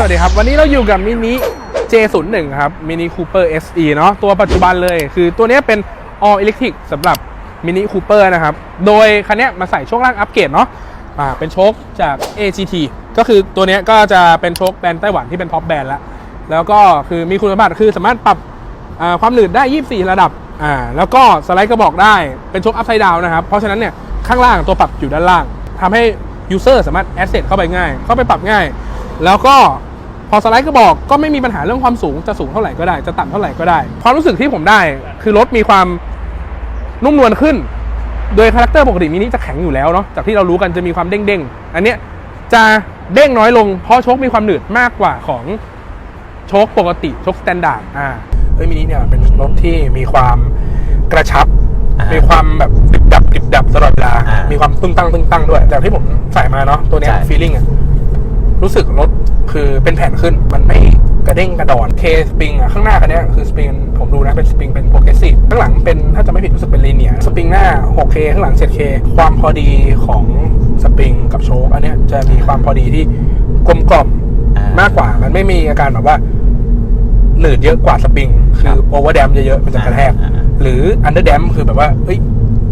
สวัสดีครับ วันนี้เราอยู่กับมินิ J01 ครับมินิคูเปอร์ SE เนาะตัวปัจจุบันเลย คือตัวนี้เป็น all electric สำหรับมินิคูเปอร์นะครับ โดยคันนี้มาใส่ช่วงล่างอัปเกรดเนาะอ่าเป็นโชคจาก AGT ก็คือตัวนี้ก็จะเป็นโชคแบรนด์ไต้หวันที่เป็นท็อปแบรนด์แล้ว แล้วก็คือมีคุณสมบัติคือสามารถปรับอ่าความหนืดได้ 24 ระดับอ่าแล้วก็สไลด์กระบอกได้เป็นโชคอัพไซด์ดาวนะครับ เพราะฉะนั้นเนี่ยข้างล่างตัวปรับอยู่ด้านล่างทำให้ยูเซอร์สามารถแอดเซ t เข้าไปง่าย เข้าไปปรับง่าย แล้วก็ พอสไลด์กระบอกก็ไม่มีปัญหาเรื่องความสูงจะสูงเท่าไหร่ก็ได้จะต่ำเท่าไหร่ก็ได้ ความรู้สึกที่ผมได้ คือรถมีความนุ่มนวลขึ้น โดยคาแรคเตอร์ปกติมินิจะแข็งอยู่แล้วเนาะจากที่เรารู้กันจะมีความเด้งๆอันเนี้ยจะเด้งน้อยลงเพราะโชคมีความหนืดมากกว่าของโชคปกติโชคสแตนดาร์ดอ่าเฮ้ยมินิเนี่ยเป็นรถที่มีความกระชับอ่ามีมีความแบบดิบดับดิบดับตลอดเวลาอ่ามีมีความตึงตั้งตึงตั้งด้วยจากที่ผมใส่มาเนาะตัวเนี้ยใช่ฟีลลิ่งอะ รู้สึกรถคือเป็นแผ่นขึ้นมันไม่กระเด้งกระดอนเคสปริงอะข้างหน้าคันเนี้ยคือสปริงผมดูนะเป็นสปริงเป็นโปรเกรสซีฟข้างหลังเป็นถ้าจะไม่ผิดรู้สึกเป็นลีเนียสปริงหน้า 6K ข้างหลัง 7K ความพอดีของสปริงกับโชคอันเนี้ยจะมีความพอดีที่กลมกล่อมอ่ามมากกว่ามันไม่มีอาการแบบว่าหนืดเยอะกว่าสปริงคคืรัอบโอเวอร์แดมเยอะๆมันจะกระแทกอ่าอ่าหรืออันเดอร์แดมคือแบบว่าเอ้ย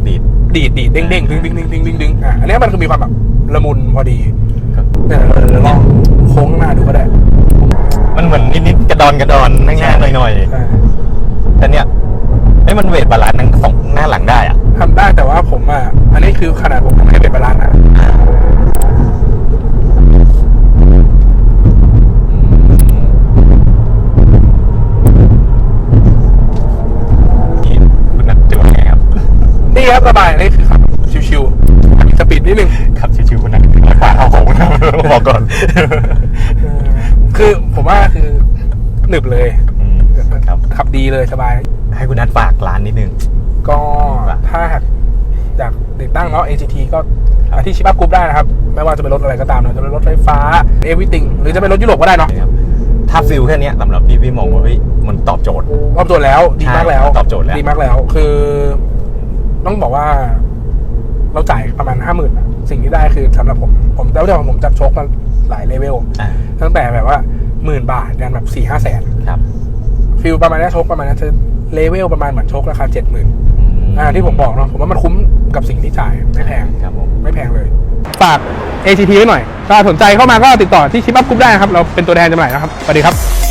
ดีดดีดดีดเด้งเด้งดึงดึงดึงดึงดึงดึงอะอันเนี้ยมันคือมีความแบบละมุนพอดีครับ เนี่ยเราเราลองโค้งหน้าดูก็ได้มันเหมือนนิดๆกระดอนกระดอนง่ายๆหน่อยอ่าๆแต่เนี่ยไอ้ยมันเวทบาลานซ์ทั้งสองหน้าหลังได้อะทำได้แต่ว่าผมอะ อันนี้คือขนาดผมทำให้เป็นบาลานซ์นะนี่คุณนัทดูไงครับ นี่ครับสบายนี่คือขับชิวๆมีสปีดนิดนึง ขับชิวๆคุณนัท ขวาเอาของนะบอกก่อนเออคือผมว่าคือหนึบเลยอืมครับขับดีเลยสบาย ให้คุณนัทฝากร้านนิดนึง ก็ถ้าหากอยากติดตั้งเนาะ AGT ก็มาที่ชิป p กรุ๊ปได้นะครับ ไม่ว่าจะเป็นรถอะไรก็ตามเนอะจะเป็นรถไฟฟ้า Everything หรือจะเป็นรถยุโรปก็ได้เนาะนะครับถ้าฟิลแค่เนี้ยสำหรับพี่พี่มองว่าเฮ้ยมันตอบโจทย์ตอบโจทย์แล้วดีมากแล้วใช่ตอบโจทย์แล้วดีมากแล้วคือ ต้องบอกว่า เราจ่ายประมาณห้าหมื่น สิ่งที่ได้คือสำหรับผมผมแล้วเดี๋ยวผมจับโชคมาหลายเลเวลอ่าตั้งแต่แบบว่าหมื่นบาทยันแบบสี่ห้าแสนครับฟิลประมาณนี้โชคประมาณนี้จะเลเวลประมาณเหมือนโชคราคาเจ็ดหมื่นอืมอ่าที่ผมบอกเนาะผมว่ามันคุ้มกับสิ่งที่จ่ายไม่แพงครับผมไม่แพงเลย ฝาก ACT ไว้หน่อยถ้าสนใจเข้ามาก็ติดต่อที่ชิปอัพกรุ๊ปได้นะครับ เราเป็นตัวแทนจำหน่ายนะครับสวัสดีครับ